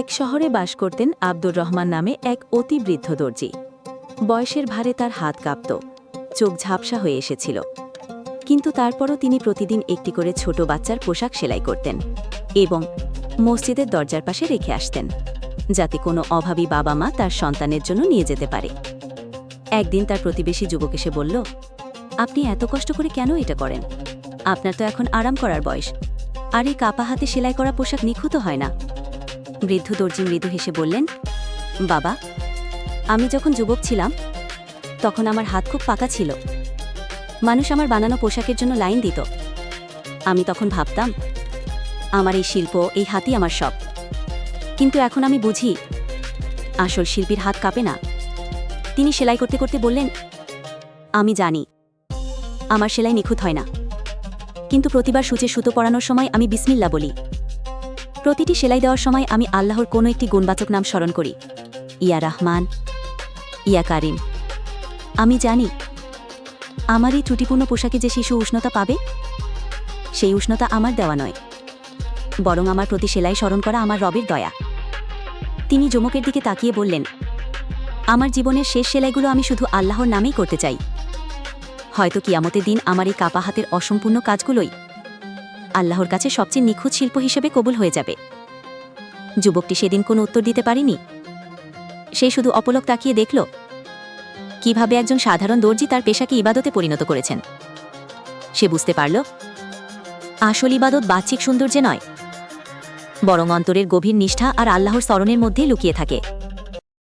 এক শহরে বাস করতেন আব্দুর রহমান নামে এক অতি বৃদ্ধ দর্জি। বয়সের ভারে তার হাত কাঁপত, চোখ ঝাপসা হয়ে এসেছিল। কিন্তু তারপরও তিনি প্রতিদিন একটি করে ছোট বাচ্চার পোশাক সেলাই করতেন এবং মসজিদের দরজার পাশে রেখে আসতেন, যাতে কোনো অভাবী বাবা মা তার সন্তানের জন্য নিয়ে যেতে পারে। একদিন তার প্রতিবেশী যুবক এসে বলল, আপনি এত কষ্ট করে কেন এটা করেন? আপনার তো এখন আরাম করার বয়স। আর এই কাপা হাতে সেলাই করা পোশাক নিখুঁত হয় না। বৃদ্ধ দর্জি মৃদু হেসে বললেন, বাবা, আমি যখন যুবক ছিলাম, তখন আমার হাত খুব পাকা ছিল। মানুষ আমার বানানো পোশাকের জন্য লাইন দিত। আমি তখন ভাবতাম, আমার এই শিল্প, এই হাতই আমার সব কিন্তু এখন আমি বুঝি, আসল শিল্পীর হাত কাঁপে না। তিনি সেলাই করতে করতে বললেন, আমি জানি, আমার সেলাই নিখুঁত হয় না। কিন্তু প্রতিবার সূচে সুতো পরানোর সময় আমি বিসমিল্লা বলি। প্রতিটি সেলাই দেওয়ার সময় আমি আল্লাহর কোনো একটি গুণবাচক নাম স্মরণ করি। ইয়া রহমান, ইয়া কারিম। আমি জানি, আমার এই ত্রুটিপূর্ণ পোশাকে যে শিশু উষ্ণতা পাবে, সেই উষ্ণতা আমার দেওয়া নয়। বরং আমার প্রতি সেলাই স্মরণ করা আমার রবের দয়া। তিনি যমকের দিকে তাকিয়ে বললেন, আমার জীবনের শেষ সেলাইগুলো আমি শুধু আল্লাহর নামেই করতে চাই। হয়তো কিয়ামতের দিন আমার এই কাপা হাতের অসম্পূর্ণ কাজগুলোই আল্লাহর কাছে সবচেয়ে নিখুঁত শিল্প হিসেবে কবুল হয়ে যাবে। যুবকটি সেদিন কোনো উত্তর দিতে পারেনি। সে শুধু অপলক তাকিয়ে দেখল, কীভাবে একজন সাধারণ দর্জি তার পেশাকে ইবাদতে পরিণত করেছেন। সে বুঝতে পারল, আসল ইবাদত বাহ্যিক সৌন্দর্যে নয়, বরং অন্তরের গভীর নিষ্ঠা আর আল্লাহর স্মরণের মধ্যেই লুকিয়ে থাকে।